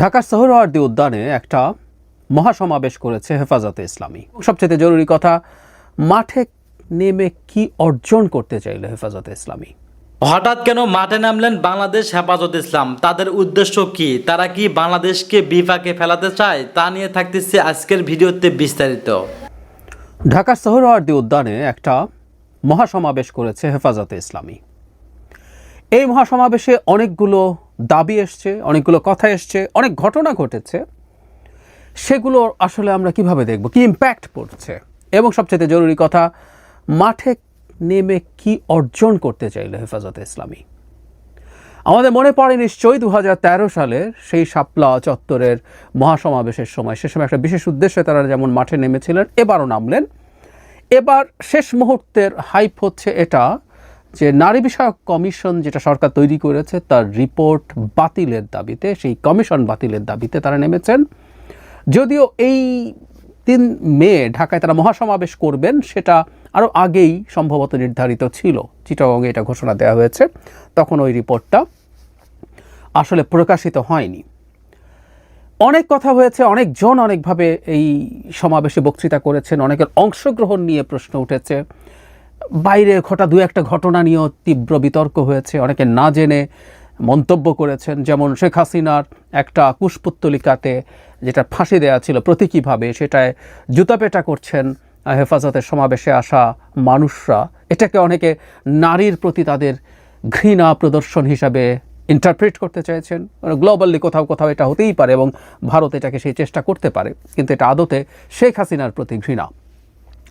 ঢাকার সোহরাওয়ার্দী উদ্যানে একটা মহাসমাবেশ করেছে হেফাজতে ইসলামী। সবচেয়ে জরুরি কথা মাঠে নেমে কি অর্জন করতে চাইল হেফাজতে ইসলামী? হঠাৎ কেন মাঠে নামলেন বাংলাদেশ হেফাজত ইসলাম? তাদের উদ্দেশ্য কি? তারা কি বাংলাদেশকে বিপাকে ফেলাতে চায়? তা নিয়ে থাকতেছে আজকের ভিডিওতে বিস্তারিত। ঢাকার সোহরাওয়ার্দী উদ্যানে একটা মহাসমাবেশ করেছে হেফাজতে ইসলামী। এই মহাসমাবেশে অনেকগুলো দাবি এসছে, অনেকগুলো কথা এসছে, অনেক ঘটনা ঘটেছে। সেগুলো আসলে আমরা কীভাবে দেখব? কি ইম্প্যাক্ট পড়ছে? এবং সবচেয়ে জরুরি কথা, মাঠে নেমে কি অর্জন করতে চাইল হেফাজতে ইসলামী? আমাদের মনে পড়ে নিশ্চয়ই দু সালের সেই শাপলা চত্বরের মহাসমাবেশের সময়। সে সময় একটা বিশেষ উদ্দেশ্যে তারা যেমন মাঠে নেমেছিলেন, এবারও নামলেন। এবার শেষ মুহূর্তের হাইপ হচ্ছে এটা যে নারী বিষয়ক কমিশন যেটা সরকার তৈরি করেছে, তার রিপোর্ট বাতিলের দাবিতে, সেই কমিশন বাতিলের দাবিতে তারা নেমেছেন। যদিও এই তিন মে ঢাকায় তারা মহাসমাবেশ করবেন, সেটা আরও আগেই সম্ভবত নির্ধারিত ছিল। চিটাগঙ্গে এটা ঘোষণা দেওয়া হয়েছে। তখন ওই রিপোর্টটা আসলে প্রকাশিত হয়নি। অনেক কথা হয়েছে, অনেকজন অনেকভাবে এই সমাবেশে বক্তৃতা করেছেন, অনেকের অংশগ্রহণ নিয়ে প্রশ্ন উঠেছে। বাইরে ঘটা দু একটা ঘটনা নিয়েও তীব্র বিতর্ক হয়েছে। অনেকে না জেনে মন্তব্য করেছেন, যেমন শেখ হাসিনার একটা কুশপুত্তলিকাতে যেটা ফাঁসি দেওয়া ছিল, প্রতীকীভাবে সেটায় জুতাপেটা করছেন হেফাজতের সমাবেশে আসা মানুষরা। এটাকে অনেকে নারীর প্রতি তাদের ঘৃণা প্রদর্শন হিসাবে ইন্টারপ্রেট করতে চাইছেন। গ্লোবালি কোথাও কোথাও এটা হতেই পারে এবং ভারত এটাকে সেই চেষ্টা করতে পারে, কিন্তু এটা আদতে শেখ হাসিনার প্রতি ঘৃণা।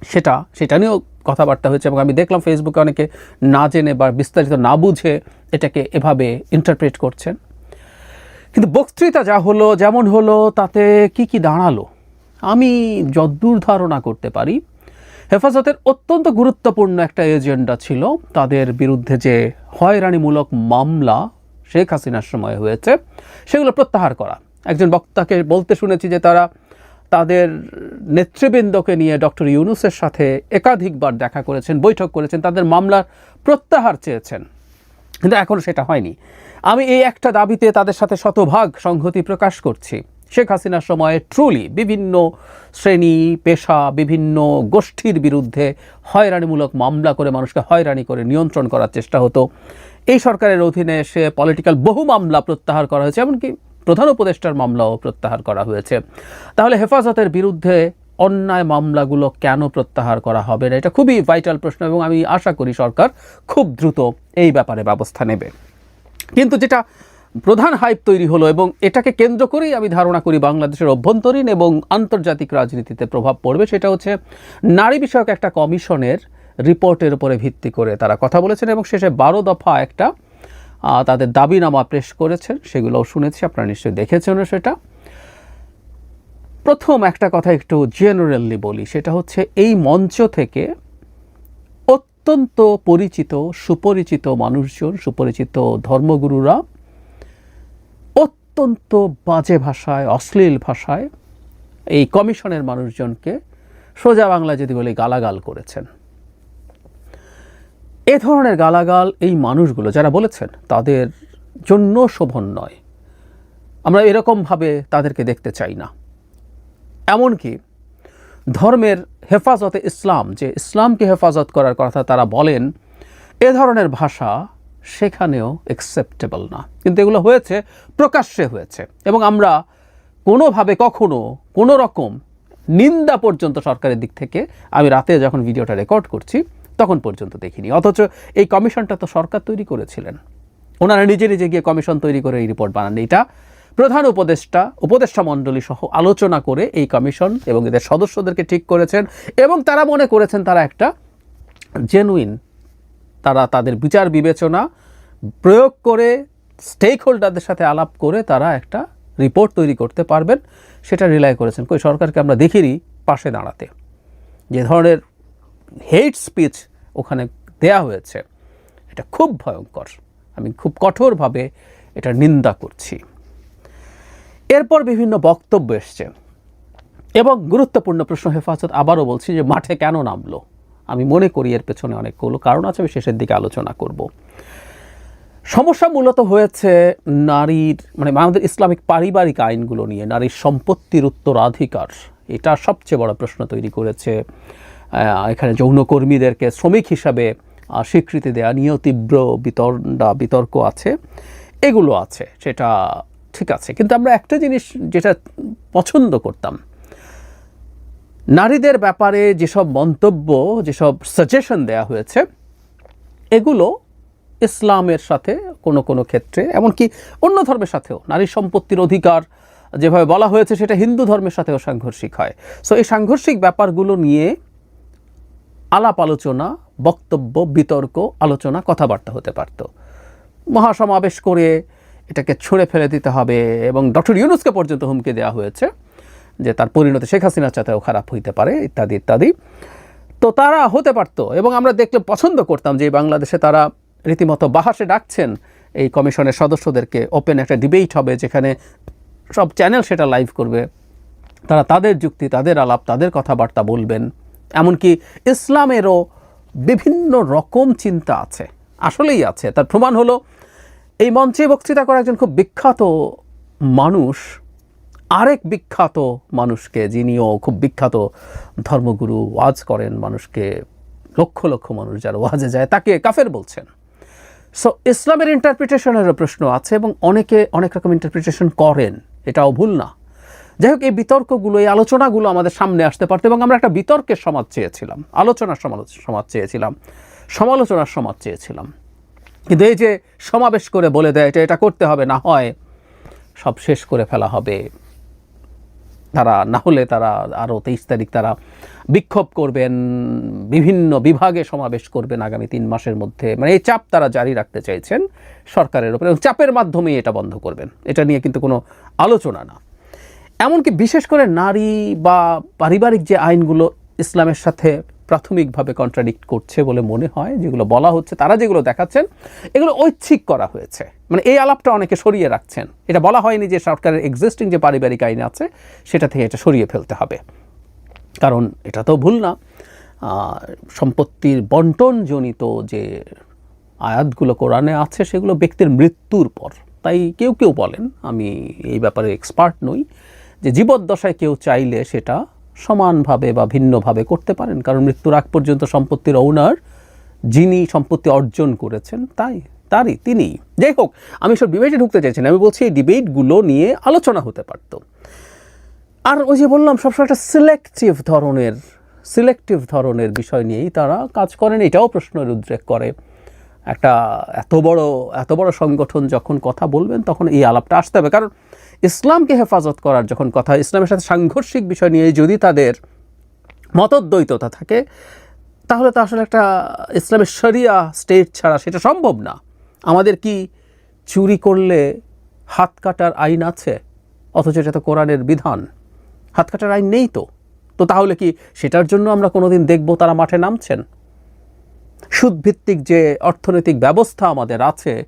সেটা সেটা নিয়েও কথাবার্তা হয়েছে এবং আমি দেখলাম ফেসবুকে অনেকে না জেনে বা বিস্তারিত না বুঝে এটাকে এভাবে ইন্টারপ্রেট করছেন। কিন্তু বক্তৃতা যা হলো, যেমন হলো, তাতে কি কি দাঁড়াল, আমি যদ্দূর ধারণা করতে পারি। হেফাজতের অত্যন্ত গুরুত্বপূর্ণ একটা এজেন্ডা ছিল তাদের বিরুদ্ধে যে হয়রানিমূলক মামলা শেখ হাসিনার সময় হয়েছে, সেগুলো প্রত্যাহার করা। একজন বক্তাকে বলতে শুনেছি যে তারা তাদের নেতৃবৃন্দকে নিয়ে ডক্টর ইউনুসের সাথে একাধিকবার দেখা করেছেন, বৈঠক করেছেন, তাদের মামলার প্রত্যাহার চেয়েছেন। কিন্তু এখনও সেটা হয়নি। আমি এই একটা দাবিতে তাদের সাথে শতভাগ সংহতি প্রকাশ করছি। শেখ হাসিনার সময়ে ট্রুলি বিভিন্ন শ্রেণি, পেশা, বিভিন্ন গোষ্ঠীর বিরুদ্ধে হয়রানিমূলক মামলা করে মানুষকে হয়রানি করে নিয়ন্ত্রণ করার চেষ্টা হতো। এই সরকারের অধীনে এসে পলিটিক্যাল বহু মামলা প্রত্যাহার করা হয়েছে, এমনকি প্রধান উপদেষ্টার মামলাও প্রত্যাহার করা হয়েছে। তাহলে হেফাজতের বিরুদ্ধে অন্যায় মামলাগুলো কেন প্রত্যাহার করা হবে না? এটা খুবই ভাইটাল প্রশ্ন এবং আমি আশা করি সরকার খুব দ্রুত এই ব্যাপারে ব্যবস্থা নেবে। কিন্তু যেটা প্রধান হাইপ তৈরি হলো এবং এটাকে কেন্দ্র করেই আমি ধারণা করি বাংলাদেশের অভ্যন্তরীণ এবং আন্তর্জাতিক রাজনীতিতে প্রভাব পড়বে, সেটা হচ্ছে নারী বিষয়ক একটা কমিশনের রিপোর্টের উপরে ভিত্তি করে তারা কথা বলেছেন এবং শেষে বারো দফা একটা তাদের দাবিনামা পেশ করেছেন, সেগুলোও শুনেছি, আপনারা নিশ্চয়ই দেখেছেনও সেটা। প্রথম একটা কথা একটু জেনারেলি বলি, সেটা হচ্ছে এই মঞ্চ থেকে অত্যন্ত পরিচিত, সুপরিচিত মানুষজন, সুপরিচিত ধর্মগুরুরা অত্যন্ত বাজে ভাষায়, অশ্লীল ভাষায় এই কমিশনের মানুষজনকে সোজা বাংলা যদি বলে গালাগাল করেছেন। এ ধরনের গালাগাল এই মানুষগুলো যারা বলেছেন, তাদের জন্য শোভন নয়। আমরা এরকমভাবে তাদেরকে দেখতে চাই না। এমনকি ধর্মের হেফাজতে ইসলাম, যে ইসলামকে হেফাজত করার কথা তারা বলেন, এ ধরনের ভাষা সেখানেও অ্যাকসেপ্টেবল না। কিন্তু এগুলো হয়েছে, প্রকাশ্যে হয়েছে। এবং আমরা কোনোভাবে কখনো কোনো রকম নিন্দা পর্যন্ত সরকারের দিক থেকে, আমি রাতে যখন ভিডিওটা রেকর্ড করছি তখন পর্যন্ত দেখিনি। অথচ এই কমিশনটা তো সরকার তৈরি করেছিলেন। ওনারা নিজে নিজে গিয়ে কমিশন তৈরি করে এই রিপোর্ট বানান। এটা প্রধান উপদেষ্টা উপদেষ্টা মণ্ডলী সহ আলোচনা করে এই কমিশন এবং এদের সদস্যদেরকে ঠিক করেছেন এবং তারা মনে করেছেন তারা একটা জেনুইন তারা তাদের বিচার বিবেচনা প্রয়োগ করে স্টেক হোল্ডারদের সাথে আলাপ করে তারা একটা রিপোর্ট তৈরি করতে পারবেন। সেটা রিলাই করেছেন। কই সরকারকে আমরা দেখিনি পাশে দাঁড়াতে। যে ধরনের হেট স্পিচ ওখানে দেয়া হয়েছে। এটা খুব ভয়ঙ্কর। আমি খুব কঠোরভাবে এটা নিন্দা করছি। এরপর বিভিন্ন বক্তব্য এসছে। এবং গুরুত্বপূর্ণ প্রশ্ন হেফাজত আবারও বলছি যে, মাঠে কেন নামলো? আমি মনে করি এর পেছনে অনেকগুলো কারণ আছে, আমি শেষের দিকে আলোচনা করব। সমস্যা মূলত হয়েছে নারীর মানে আমাদের ইসলামিক পারিবারিক আইনগুলো নিয়ে, নারীর সম্পত্তির উত্তরাধিকার। এটা সবচেয়ে বড় প্রশ্ন তৈরি করেছে এখানে যৌনকর্মীদেরকে শ্রমিক হিসাবে স্বীকৃতি দেওয়া নিয়েও তীব্র বিতণ্ডা, বিতর্ক আছে। এগুলো আছে, সেটা ঠিক আছে। কিন্তু আমরা একটা জিনিস যেটা পছন্দ করতাম, নারীদের ব্যাপারে যেসব মন্তব্য, যেসব সাজেশন দেয়া হয়েছে, এগুলো ইসলামের সাথে কোনো কোনো ক্ষেত্রে, এমনকি অন্য ধর্মের সাথেও, নারী সম্পত্তির অধিকার যেভাবে বলা হয়েছে, সেটা হিন্দু ধর্মের সাথেও সাংঘর্ষিক হয়। সো এই সাংঘর্ষিক ব্যাপারগুলো নিয়ে আলাপ আলোচনা, বক্তব্য, বিতর্ক, আলোচনা, কথাবার্তা হতে পারত। মহাসমাবেশ করে এটাকে ছুঁড়ে ফেলে দিতে হবে এবং ডক্টর ইউনুসকে পর্যন্ত হুমকি দেওয়া হয়েছে যে তার পরিণতি শেখ হাসিনার সাথেও খারাপ হইতে পারে, ইত্যাদি ইত্যাদি। তো তারা হতে পারতো এবং আমরা দেখলে পছন্দ করতাম যে বাংলাদেশে তারা রীতিমতো বাহাসে ডাকছেন। এই কমিশনের সদস্যদেরকে ওপেন একটা ডিবেট হবে যেখানে সব চ্যানেল সেটা লাইভ করবে। তারা তাদের যুক্তি, তাদের আলাপ, তাদের কথাবার্তা বলবেন। এমনকি ইসলামেরও বিভিন্ন রকম চিন্তা আছে, আসলেই আছে। তার প্রমাণ হলো, এই মঞ্চে বক্তৃতা করা একজন খুব বিখ্যাত মানুষ, আরেক বিখ্যাত মানুষকে যিনিও খুব বিখ্যাত ধর্মগুরু ওয়াজ করেন, মানুষকে লক্ষ লক্ষ মানুষ যারা ওয়াজে যায় তাকে কাফের বলছেন। সো ইসলামের ইন্টারপ্রিটেশনেরও প্রশ্ন আছে এবং অনেকে অনেক রকম ইন্টারপ্রিটেশন করেন, এটাও ভুল না। যাই হোক, এই বিতর্কগুলো, এই আলোচনাগুলো আমাদের সামনে আসতে পারতো এবং আমরা একটা বিতর্কের সমাজ চেয়েছিলাম, আলোচনার সমাজ চেয়েছিলাম, সমালোচনার সমাজ চেয়েছিলাম। কিন্তু এই যে সমাবেশ করে বলে দেয়, এটা এটা করতে হবে, না হয় সব শেষ করে ফেলা হবে। তারা, না হলে তারা আরও তেইশ তারিখ তারা বিক্ষোভ করবেন, বিভিন্ন বিভাগে সমাবেশ করবেন আগামী তিন মাসের মধ্যে। মানে এই চাপ তারা জারি রাখতে চাইছেন সরকারের এবং চাপের মাধ্যমেই এটা বন্ধ করবেন। এটা নিয়ে কিন্তু কোনো আলোচনা না। এমনকি বিশেষ করে নারী বা পারিবারিক যে আইনগুলো ইসলামের সাথে প্রাথমিকভাবে কন্ট্রাডিক্ট করছে বলে মনে হয়, যেগুলো বলা হচ্ছে, তারা যেগুলো দেখাচ্ছেন, এগুলো ঐচ্ছিক করা হয়েছে। মানে এই আলাপটা অনেকে সরিয়ে রাখছেন। এটা বলা হয়নি যে সরকারের এক্সিস্টিং যে পারিবারিক আইন আছে, সেটা থেকে এটা সরিয়ে ফেলতে হবে। কারণ এটা তো ভুল না। সম্পত্তির বন্টনজনিত যে আয়াতগুলো কোরআনে আছে, সেগুলো ব্যক্তির মৃত্যুর পর। তাই কেউ কেউ বলেন, আমি এই ব্যাপারে এক্সপার্ট নই। যে জীবদ্দশায় কেউ চাইলে সেটা সমানভাবে বা ভিন্নভাবে করতে পারেন। কারণ মৃত্যুর আগ পর্যন্ত সম্পত্তির ওনার যিনি সম্পত্তি অর্জন করেছেন, তাই, তারই তিনি। যাই হোক, আমি সব ডিবেটে ঢুকতে চাইছি আমি বলছি এই ডিবেটগুলো নিয়ে আলোচনা হতে পারতো। আর ওই যে বললাম, সবসময় একটা সিলেক্টিভ ধরনের সিলেক্টিভ ধরনের বিষয় নিয়েই তারা কাজ করেন। এটাও প্রশ্নের উদ্রেক করে। একটা এত বড় এত বড় সংগঠন যখন কথা বলবেন, তখন এই আলাপটা আসতে হবে। কারণ ইসলামকে হেফাজত করার যখন কথা, ইসলামের সাথে সাংঘর্ষিক বিষয় নিয়ে যদি তাদের মতদ্বৈততা থাকে, তাহলে তো আসলে একটা ইসলামের শরিয়া স্টেট ছাড়া সেটা সম্ভব না। আমাদের কি চুরি করলে হাত কাটার আইন আছে? অথচ এটা তো কোরআনের বিধান। হাত কাটার আইন নেই তো। তো তাহলে কি সেটার জন্য আমরা কোনোদিন দেখব তারা মাঠে নামছেন? সুদভিত্তিক যে অর্থনৈতিক ব্যবস্থা আমাদের আছে,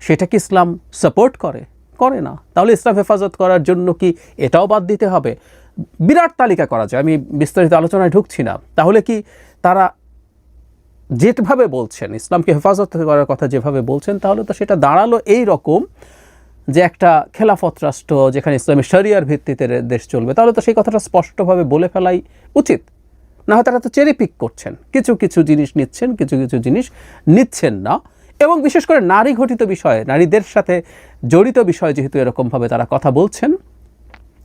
সেটা কি ইসলাম সাপোর্ট করে? করে না। তাহলে ইসলাম হেফাজত করার জন্য কি এটাও বাদ দিতে হবে? বিরাট তালিকা করা যায়। আমি বিস্তারিত আলোচনায় ঢুকছি না। তাহলে কি তারা যেভাবে বলছেন, ইসলামকে হেফাজত করার কথা যেভাবে বলছেন, তাহলে তো সেটা দাঁড়াল এই রকম যে একটা খেলাফত রাষ্ট্র যেখানে ইসলামী শরিয়ার ভিত্তিতে দেশ চলবে। তাহলে তো সেই কথাটা স্পষ্টভাবে বলে ফেলাই উচিত। না হয় তারা তো চেরি পিক করছেন। কিছু কিছু জিনিস নিচ্ছেন, কিছু কিছু জিনিস নিচ্ছেন না। এবং বিশেষ করে নারী ঘটিত বিষয়ে, নারীদের সাথে জড়িত বিষয় যেহেতু এরকমভাবে তারা কথা বলছেন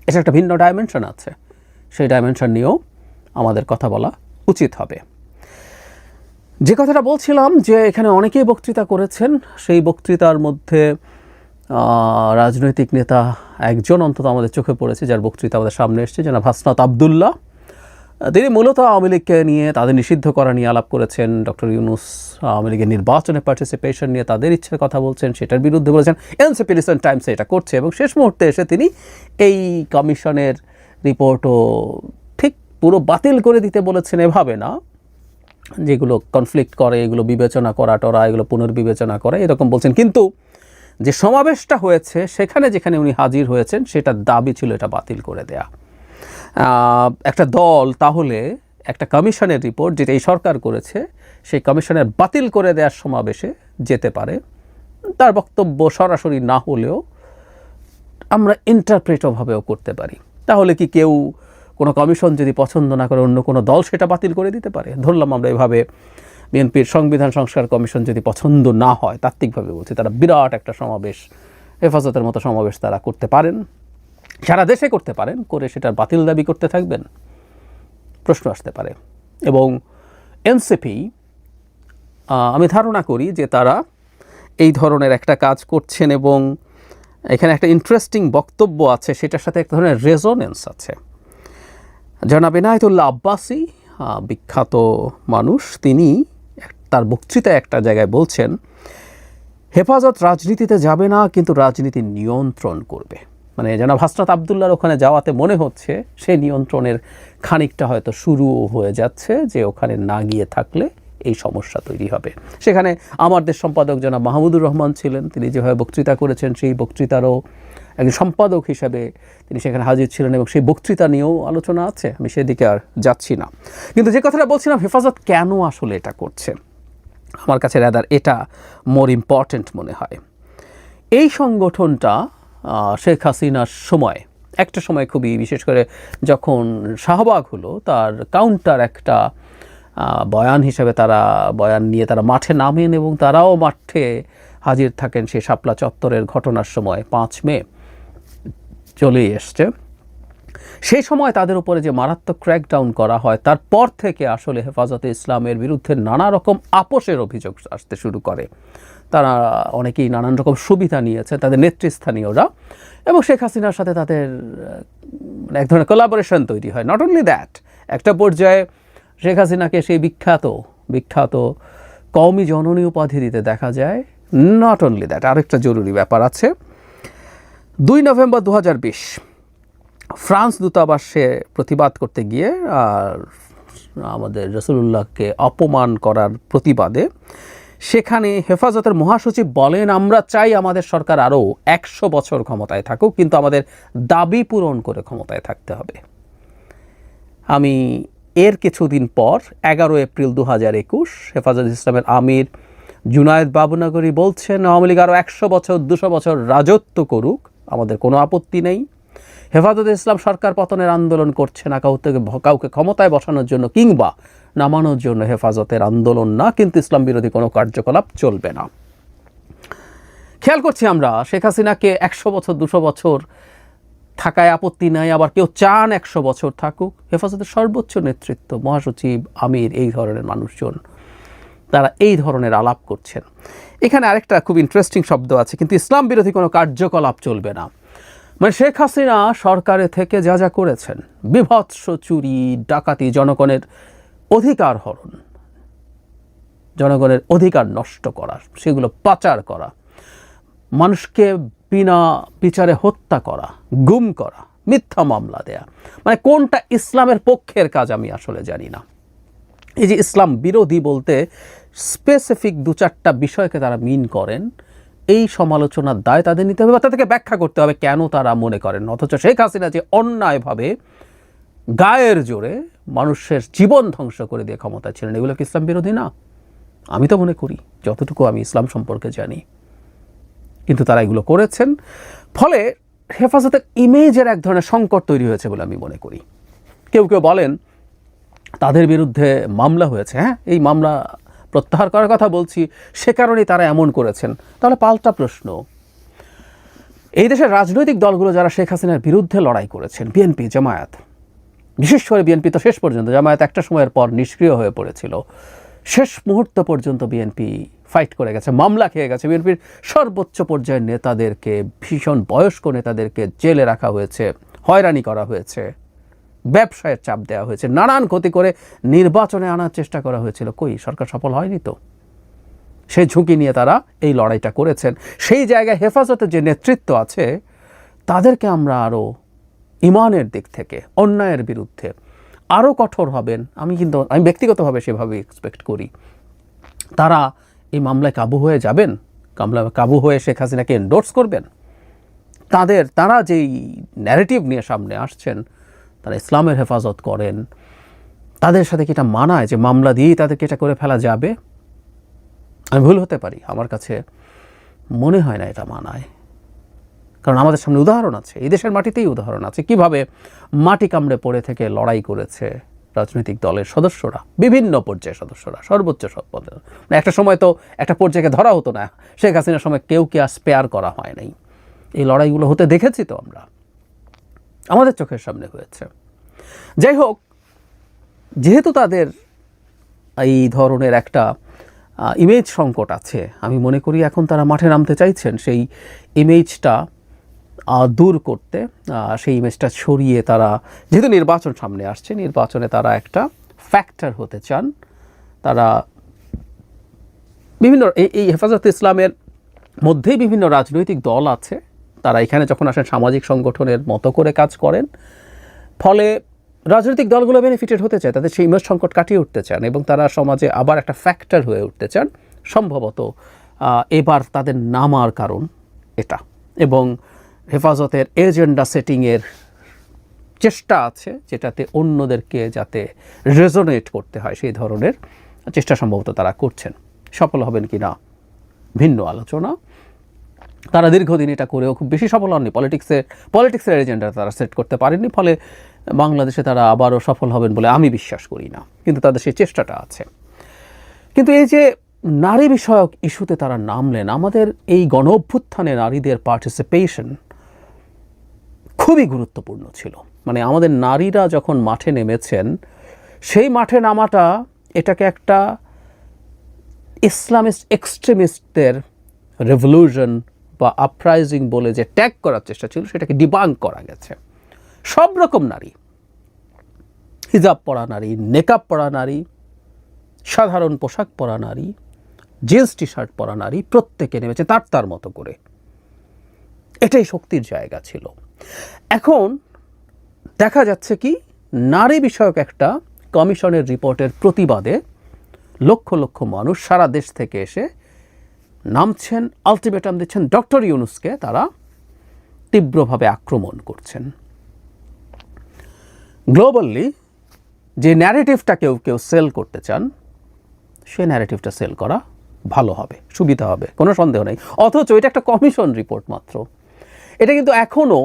এটা একটা ভিন্ন ডাইমেনশন আছে। সেই ডাইমেনশন নিয়েও আমাদের কথা বলা উচিত হবে। যে কথাটা বলছিলাম যে এখানে অনেকেই বক্তৃতা করেছেন, সেই বক্তৃতার মধ্যে রাজনৈতিক নেতা একজন অন্তত আমাদের চোখে পড়েছে, যার বক্তৃতা আমাদের সামনে এসছে যেন ভাসনাত আবদুল্লাহ। তিনি মূলত আওয়ামী লীগকে নিয়ে তাদের নিষিদ্ধ করা নিয়ে আলাপ করেছেন। ডক্টর ইউনুস আওয়ামী লীগের নির্বাচনে পার্টিসিপেশন নিয়ে তাদের ইচ্ছের কথা বলছেন, সেটার বিরুদ্ধে বলেছেন। এনসিপি রিসেন্ট টাইমসে এটা করছে এবং শেষ মুহূর্তে এসে তিনি এই কমিশনের রিপোর্টও ঠিক পুরো বাতিল করে দিতে বলেছেন এভাবে না। যেগুলো কনফ্লিক্ট করে, এগুলো বিবেচনা করা, টরা, এগুলো পুনর্বিবেচনা করে, এরকম বলছেন। কিন্তু যে সমাবেশটা হয়েছে, সেখানে যেখানে উনি হাজির হয়েছেন, সেটার দাবি ছিল এটা বাতিল করে দেয়া। একটা দল তাহলে একটা কমিশনের রিপোর্ট যেটা এই সরকার করেছে, সেই কমিশনের বাতিল করে দেওয়ার সমাবেশে যেতে পারে। তার বক্তব্য সরাসরি না হলেও আমরা ইন্টারপ্রেটভাবেও করতে পারি। তাহলে কি কেউ কোনো কমিশন যদি পছন্দ না করে অন্য কোনো দল সেটা বাতিল করে দিতে পারে? ধরলাম আমরা এভাবে বিএনপির সংবিধান সংস্কার কমিশন যদি পছন্দ না হয়, তাত্ত্বিকভাবে বলছি, তারা বিরাট একটা সমাবেশ, হেফাজতের মতো সমাবেশ তারা করতে পারেন। সারা দেশে করতে পারেন, করে সেটার বাতিল দাবি করতে থাকবেন। প্রশ্ন আসতে পারে। এবং এনসিপি আমি ধারণা করি যে তারা এই ধরনের একটা কাজ করছেন এবং এখানে একটা ইন্টারেস্টিং বক্তব্য আছে, সেটার সাথে এক ধরনের রেজোনেন্স আছে। জনাব এনায়তুল্লাহ আব্বাসি বিখ্যাত মানুষ, তিনি তার বক্তৃতায় একটা জায়গায় বলছেন, হেফাজত রাজনীতিতে যাবে না, কিন্তু রাজনীতি নিয়ন্ত্রণ করবে। মানে যেন হাসনাত আবদুল্লাহর ওখানে যাওয়াতে মনে হচ্ছে সে নিয়ন্ত্রণের খানিকটা হয়তো শুরুও হয়ে যাচ্ছে যে ওখানে না গিয়ে থাকলে এই সমস্যা তৈরি হবে। সেখানে আমার দেশ সম্পাদক জনাব মাহমুদুর রহমান ছিলেন, তিনি যেভাবে বক্তৃতা করেছেন সেই বক্তৃতারও একজন সম্পাদক হিসেবে তিনি সেখানে হাজির ছিলেন এবং সেই বক্তৃতা নিয়েও আলোচনা আছে, আমি সেদিকে আর যাচ্ছি না। কিন্তু যে কথাটা বলছিলাম, হেফাজত কেন আসলে এটা করছে? আমার কাছে রাদার এটা মোর ইম্পর্ট্যান্ট মনে হয়। এই সংগঠনটা শেখ হাসিনার সময়। একটা সময় খুবই বিশেষ করে যখন শাহবাগ হলো, তার কাউন্টার একটা বয়ান হিসেবে তারা, বয়ান নিয়ে তারা মাঠে নামেন এবং তারাও মাঠে হাজির থাকেন সেই শাপলা চত্বরের ঘটনার সময়, পাঁচ মে চলেই এসছে। সেই সময় তাদের উপরে যে মারাত্মক ক্র্যাকডাউন করা হয়, তারপর থেকে আসলে হেফাজতে ইসলামের বিরুদ্ধে নানা রকম আপোষের অভিযোগ আসতে শুরু করে। তারা অনেকেই নানান রকম সুবিধা নিয়েছে, তাদের নেতৃস্থানীয়রা এবং শেখ হাসিনার সাথে তাদের মানে এক ধরনের কোলাবোরেশন তৈরি হয়। নট অনলি দ্যাট একটা পর্যায়ে শেখ হাসিনাকে সেই বিখ্যাত বিখ্যাত কওমি জননী উপাধি দিতে দেখা যায়। নট অনলি দ্যাট আরেকটা জরুরি ব্যাপার আছে। দুই নভেম্বর দু হাজার বিশ, ফ্রান্স দূতাবাসে প্রতিবাদ করতে গিয়ে আর আমাদের রসুল্লাহকে অপমান করার প্রতিবাদে সেখানে হেফাজতের মহাসচিব বলেন, আমরা চাই আমাদের সরকার আরও একশো বছর ক্ষমতায় থাকুক, কিন্তু আমাদের দাবি পূরণ করে ক্ষমতায় থাকতে হবে। আমি এর কিছুদিন পর, এগারো এপ্রিল দু হাজার একুশ, হেফাজত ইসলামের আমির জুনায়েদ বাবুনগরী বলছেন, আওয়ামী লীগ আরও একশো বছর, দুশো বছর রাজত্ব করুক, আমাদের কোনো আপত্তি নেই। হেফাজত ইসলাম সরকার পতনের আন্দোলন করছে না, কাউকে কাউকে ক্ষমতায় বসানোর জন্য কিংবা নামানোর জন্য হেফাজতের আন্দোলন না, কিন্তু ইসলাম বিরোধী কোনো কার্যকলাপ চলবে না। খেয়াল করছি আমরা, শেখ হাসিনাকে একশো বছর, দুশো বছর থাকায় আপত্তি নাই, আবার কেউ চান একশো বছর থাকুক। হেফাজতের সর্বোচ্চ নেতৃত্ব মহাসচিব আমির এই ধরনের মানুষজন। তারা এই ধরনের আলাপ করছেন। এখানে আরেকটা খুব ইন্টারেস্টিং শব্দ আছে, কিন্তু ইসলাম বিরোধী কোনো কার্যকলাপ চলবে না। মানে শেখ হাসিনা সরকারে থেকে যা যা করেছেন, বিভৎস চুরি, ডাকাতি, জনগণের অধিকার হরণ। জনগণের অধিকার নষ্ট করা, সেগুলো পাচার করা, মানুষকে বিনা বিচারে হত্যা করা, গুম করা, মিথ্যা মামলা দেয়া। মানে কোনটা ইসলামের পক্ষের কাজ আমি আসলে জানি না। এই যে ইসলাম বিরোধী বলতে স্পেসিফিক দু চারটা বিষয়কে তারা মিন করেন, এই সমালোচনার দায় তাদের নিতে হবে বা তাদেরকে ব্যাখ্যা করতে হবে কেন তারা মনে করেন। অথচ শেখ হাসিনা যে অন্যায়ভাবে গায়ের জোরে মানুষের জীবন ধ্বংস করে দিয়ে ক্ষমতা ছিলেন। এগুলো কি ইসলাম বিরোধী? না। আমি তো মনে করি, যতটুকু আমি ইসলাম সম্পর্কে জানি। কিন্তু তারা এগুলো করেছেন। ফলে হেফাজতের ইমেজের এক ধরনের সংকট তৈরি হয়েছে বলে আমি মনে করি। কেউ কেউ বলেন, তাদের বিরুদ্ধে মামলা হয়েছে হ্যাঁ? এই মামলা প্রত্যাহার করার কথা বলছি, সে কারণেই তারা এমন করেছেন। তাহলে পাল্টা প্রশ্ন। এই দেশের রাজনৈতিক দলগুলো যারা শেখ হাসিনার বিরুদ্ধে লড়াই করেছেন, বিএনপি, জামায়াত বিশেষ করে বিএনপি তো শেষ পর্যন্ত জামায়াত একটা সময়ের পর নিষ্ক্রিয় হয়ে পড়েছিল। শেষ মুহূর্ত পর্যন্ত বিএনপি ফাইট করে গেছে, মামলা খেয়ে গেছে। বিএনপির সর্বোচ্চ পর্যায়ের নেতাদেরকে, ভীষণ বয়স্ক নেতাদেরকে জেলে রাখা হয়েছে, হয়রানি করা হয়েছে, ব্যবসায়ের চাপ দেওয়া হয়েছে, নানান ক্ষতি করে নির্বাচনে আনার চেষ্টা করা হয়েছিল। কই, সরকার সফল হয়নি তো? সেই ঝুঁকি নিয়ে তারা এই লড়াইটা করেছেন। সেই জায়গায় হেফাজতের যে নেতৃত্ব আছে, তাদেরকে আমরা আরও ইমানের দিক থেকে, অন্যায়ের বিরুদ্ধে আরও কঠোর হবেন। আমি কিন্তু, আমি ব্যক্তিগতভাবে সেভাবে এক্সপেক্ট করি। তারা এই মামলায় কাবু হয়ে যাবেন? কামলা, কাবু হয়ে শেখ হাসিনাকে এন্ডোর্স করবেন? তাদের, তারা যেই ন্যারেটিভ নিয়ে সামনে আসছেন, তারা ইসলামের হেফাজত করেন। তাদের সাথে কি এটা মানায় যে মামলা দিয়েই তাদেরকে এটা করে ফেলা যাবে? আমি ভুল হতে পারি। আমার কাছে মনে হয় না এটা মানায়। কারণ আমাদের সামনে উদাহরণ আছে, এই দেশের মাটিতেই উদাহরণ আছে। কীভাবে মাটি কামড়ে পড়ে থেকে লড়াই করেছে রাজনৈতিক দলের সদস্যরা, বিভিন্ন পর্যায়ের সদস্যরা, সর্বোচ্চ সব পদে মানে একটা সময় তো একটা পর্যায়ে ধরা হতো না, শেখ হাসিনার সময় কেউ কে আর স্পেয়ার করা হয় নাই। এই লড়াইগুলো হতে দেখেছি তো আমরা। আমাদের চোখের সামনে হয়েছে। যাই হোক, যেহেতু তাদের এই ধরনের একটা ইমেজ সংকট আছে, আমি মনে করি এখন তারা মাঠে নামতে চাইছেন, সেই ইমেজটা দূর করতে সেই ইমেজটা ছড়িয়ে তারা, যেহেতু নির্বাচন সামনে আসছে, নির্বাচনে তারা একটা ফ্যাক্টর হতে চান। তারা বিভিন্ন, এই এই হেফাজত ইসলামের মধ্যেই বিভিন্ন রাজনৈতিক দল আছে। তারা এখানে যখন আসেন, সামাজিক সংগঠনের মতো করে কাজ করেন। ফলে রাজনৈতিক দলগুলো বেনিফিটেড হতে চায়, তাদের সেই ইমেজ সংকট কাটিয়ে উঠতে চান এবং তারা সমাজে আবার একটা ফ্যাক্টর হয়ে উঠতে চান। সম্ভবত এবার তাদের নামার কারণ এটা। এবং হেফাজতের এজেন্ডা সেটিংয়ের চেষ্টা আছে, যেটাতে অন্যদেরকে যাতে রেজোনেট করতে হয়, সেই ধরনের চেষ্টা সম্ভবত তারা করছেন। সফল হবেন কি না ভিন্ন আলোচনা। তারা দীর্ঘদিন এটা করেও খুব বেশি সফল হননি। পলিটিক্সে, পলিটিক্সের এজেন্ডা তারা সেট করতে পারেননি, ফলে বাংলাদেশে তারা আবারও সফল হবেন বলে আমি বিশ্বাস করি না। কিন্তু তাদের সেই চেষ্টাটা আছে। কিন্তু এই যে নারী বিষয়ক ইস্যুতে তারা নামলেন, আমাদের এই গণ অভ্যুত্থানে নারীদের পার্টিসিপেশন খুবই গুরুত্বপূর্ণ ছিল। মানে আমাদের নারীরা যখন মাঠে নেমেছেন, সেই মাঠে নামাটা এটাকে একটা ইসলামিস্ট, এক্সট্রিমিস্টদের রেভলিউশন বা আপরাইজিং বলে যে ট্যাগ করার চেষ্টা ছিল, সেটাকে ডিবাং করা গেছে। সব রকম নারী। হিজাব পরা নারী নেকাব পরা নারী, সাধারণ পোশাক পরা নারী জিন্স টি শার্ট পরা নারী, প্রত্যেকে নেমেছে তার তার মতো করে। এটাই শক্তির জায়গা ছিল। এখন দেখা যাচ্ছে কি, নারী বিষয়ক একটা কমিশনের রিপোর্টের প্রতিবাদে লক্ষ লক্ষ মানুষ সারা দেশ থেকে এসে নামছেন, আলটিমেটাম দিচ্ছেন ডক্টর ইউনুসকে। তারা তীব্রভাবে আক্রমণ করছেন। গ্লোবালি যে ন্যারেটিভটা কেউ কেউ সেল করতে চান, সে ন্যারেটিভটা সেল করা ভালো হবে, সুবিধা হবে, কোনো সন্দেহ নেই। অথচ এটা একটা কমিশন রিপোর্ট মাত্র। এটা কিন্তু এখনও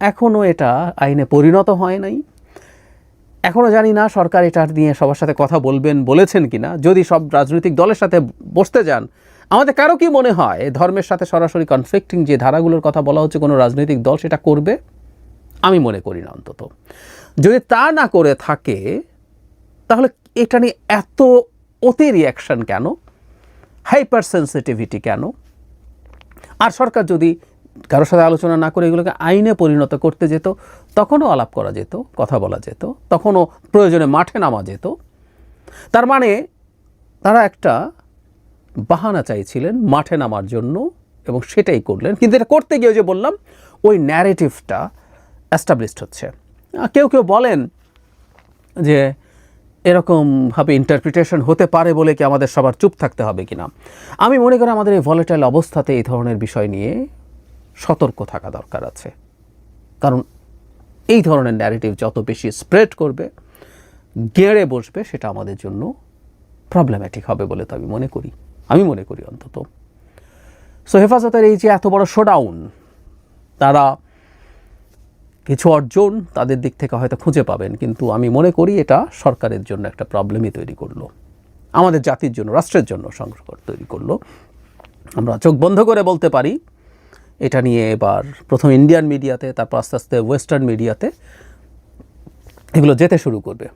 এখনও এটা আইনে পরিণত হয় নাই। এখনও জানি না সরকার এটা নিয়ে সবার সাথে কথা বলবেন, বলেছেন কি না যদি সব রাজনৈতিক দলের সাথে বসতে যান, আমাদের কারও কি মনে হয় ধর্মের সাথে সরাসরি কনফ্লিক্টিং যে ধারাগুলোর কথা বলা হচ্ছে কোনো রাজনৈতিক দল সেটা করবে? আমি মনে করি না অন্তত। যদি তা না করে থাকে, তাহলে এটা নিয়ে এত অতি রিয়াকশন কেন? হাইপার সেন্সিটিভিটি কেন? আর সরকার যদি কারোর সাথে আলোচনা না করে এগুলোকে আইনে পরিণত করতে যেত, তখনও আলাপ করা যেত, কথা বলা যেত, তখনও প্রয়োজনে মাঠে নামা যেত। তার মানে তারা একটা বাহানা চাইছিলেন মাঠে নামার জন্য এবং সেটাই করলেন। কিন্তু এটা করতে গিয়ে যে বললাম, ওই ন্যারেটিভটা অ্যাস্টাবলিশড হচ্ছে। কেউ কেউ বলেন যে এরকমভাবে ইন্টারপ্রিটেশন হতে পারে বলে কি আমাদের সবার চুপ থাকতে হবে কিনা। আমি মনে করি আমাদের এই ভলেটাইল অবস্থাতে এই ধরনের বিষয় নিয়ে সতর্ক থাকা দরকার আছে। কারণ এই ধরনের ন্যারেটিভ যত বেশি স্প্রেড করবে, গেড়ে বসবে, সেটা আমাদের জন্য প্রবলেম্যাটিক হবে বলে তো আমি মনে করি। আমি মনে করি অন্তত। সো হেফাজতের এই যে এত বড় শোডাউন তারা কিছু অর্জন তাদের দিক থেকে হয়তো খুঁজে পাবেন, কিন্তু আমি মনে করি এটা সরকারের জন্য একটা প্রবলেমই তৈরি করল। আমাদের জাতির জন্য, রাষ্ট্রের জন্য সংকট তৈরি করল। আমরা চোখ বন্ধ করে বলতে পারি এটা নিয়ে এবার প্রথম ইন্ডিয়ান মিডিয়াতে তারপর আস্তে আস্তে ওয়েস্টার্ন মিডিয়াতে এগুলো যেতে শুরু করবে।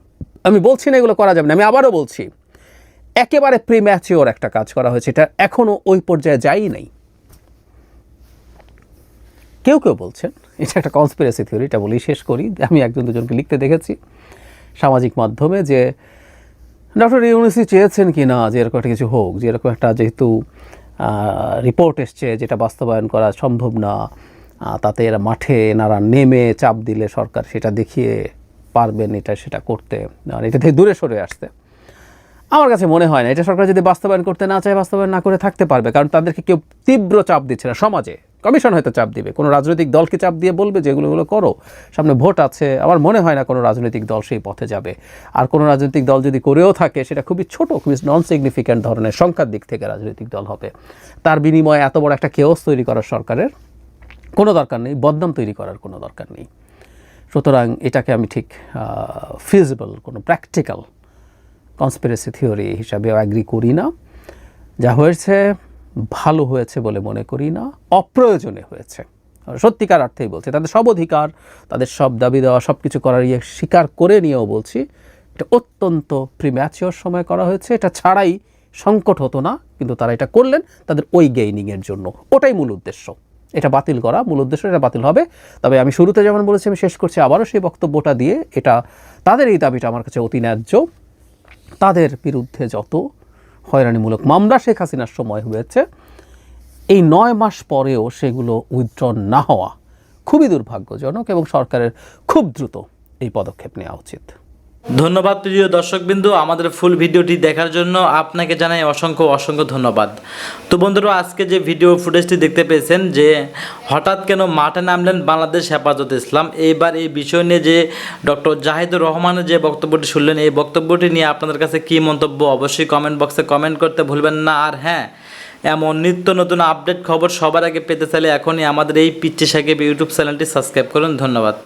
আমি বলছি না এগুলো করা যাবে না, আমি আবারও বলছি, একেবারে প্রিম্যাচিওর একটা কাজ করা হয়েছে, এটা এখনও ওই পর্যায়ে যায়ই নাই। কেউ কেউ বলছেন, এটা একটা কনস্পিরেসি থিওরি এটা বলেই শেষ করি, আমি একজন দুজনকে লিখতে দেখেছি সামাজিক মাধ্যমে যে ডক্টর ইউনিসি চেয়েছেন কি না যে এরকম একটা কিছু হোক, যে এরকম একটা যেহেতু রিপোর্ট এসছে যেটা বাস্তবায়ন করা সম্ভব না। তাতে এরা মাঠে এনারা নেমে চাপ দিলে সরকার সেটা দেখিয়ে পারবেন, এটা সেটা করতে। আর এটা থেকে দূরে সরে আসতে। আমার কাছে মনে হয় না, এটা সরকার যদি বাস্তবায়ন করতে না চায়, বাস্তবায়ন না করে থাকতে পারবে। কারণ তাদেরকে কেউ তীব্র চাপ দিচ্ছে না সমাজে। কমিশন হয়তো চাপ দিবে। কোনো রাজনৈতিক দলকে চাপ দিয়ে বলবে যে এগুলো এগুলো করো? সামনে ভোট আছে। আমার মনে হয় না কোনো রাজনৈতিক দল সেই পথে যাবে। আর কোনো রাজনৈতিক দল যদি করেও থাকে, সেটা খুবই ছোট, খুবই নন সিগনিফিক্যান্ট ধরনের সংখ্যার দিক থেকে রাজনৈতিক দল হবে। তার বিনিময়ে এত বড় একটা কেওস তৈরি করার সরকারের কোনো দরকার নেই, বদনাম তৈরি করার কোনো দরকার নেই। সুতরাং এটাকে আমি ঠিক ফিজিবল কোনো প্র্যাকটিক্যাল কনস্পিরেসি থিওরি হিসাবে অ্যাগ্রি করি না। যা হয়েছে ভালো হয়েছে বলে মনে করি না অপ্রয়োজনে হয়েছে। সত্যিকার অর্থেই বলছি, তাদের সব অধিকার, তাদের সব দাবি দেওয়া সব কিছু করার ইয়ে স্বীকার করে নিয়েও বলছি, এটা অত্যন্ত প্রিম্যাচিওর সময় করা হয়েছে। এটা ছাড়াই সংকট হতো না, কিন্তু তারা এটা করলেন তাদের ওই গেইনিংয়ের জন্য। ওটাই মূল উদ্দেশ্য। এটা বাতিল করা মূল উদ্দেশ্য, এটা বাতিল হবে। তবে আমি শুরুতে যেমন বলেছি, আমি শেষ করছি আবারও সেই বক্তব্যটা দিয়ে। এটা তাদের এই দাবিটা আমার কাছে অতি ন্যায্য। তাদের বিরুদ্ধে যত হয়রানিমূলক মামলা শেখ হাসিনার সময় হয়েছে। এই নয় মাস পরেও সেগুলো উইথড্র না হওয়া খুবই দুর্ভাগ্যজনক এবং সরকারের খুব দ্রুত এই পদক্ষেপ নেওয়া উচিত। ধন্যবাদ প্রিয় দর্শকবিন্দু, আমাদের ফুল ভিডিওটি দেখার জন্য আপনাকে জানাই অসংখ্য অসংখ্য ধন্যবাদ। তো বন্ধুরা, আজকে যে ভিডিও ফুটেজটি দেখতে পেয়েছেন যে হঠাৎ কেন মাঠে নামলেন বাংলাদেশ হেফাজত ইসলাম, এইবার এই বিষয় নিয়ে যে ডক্টর জাহিদুর রহমানের যে বক্তব্যটি শুনলেন, এই বক্তব্যটি নিয়ে আপনাদের কাছে কী মন্তব্য অবশ্যই কমেন্ট বক্সে কমেন্ট করতে ভুলবেন না। আর হ্যাঁ এমন নিত্য নতুন আপডেট খবর সবার আগে পেতে চাইলে এখনই আমাদের এই পিচ্ছি সাকিব ইউটিউব চ্যানেলটি সাবস্ক্রাইব করুন। ধন্যবাদ।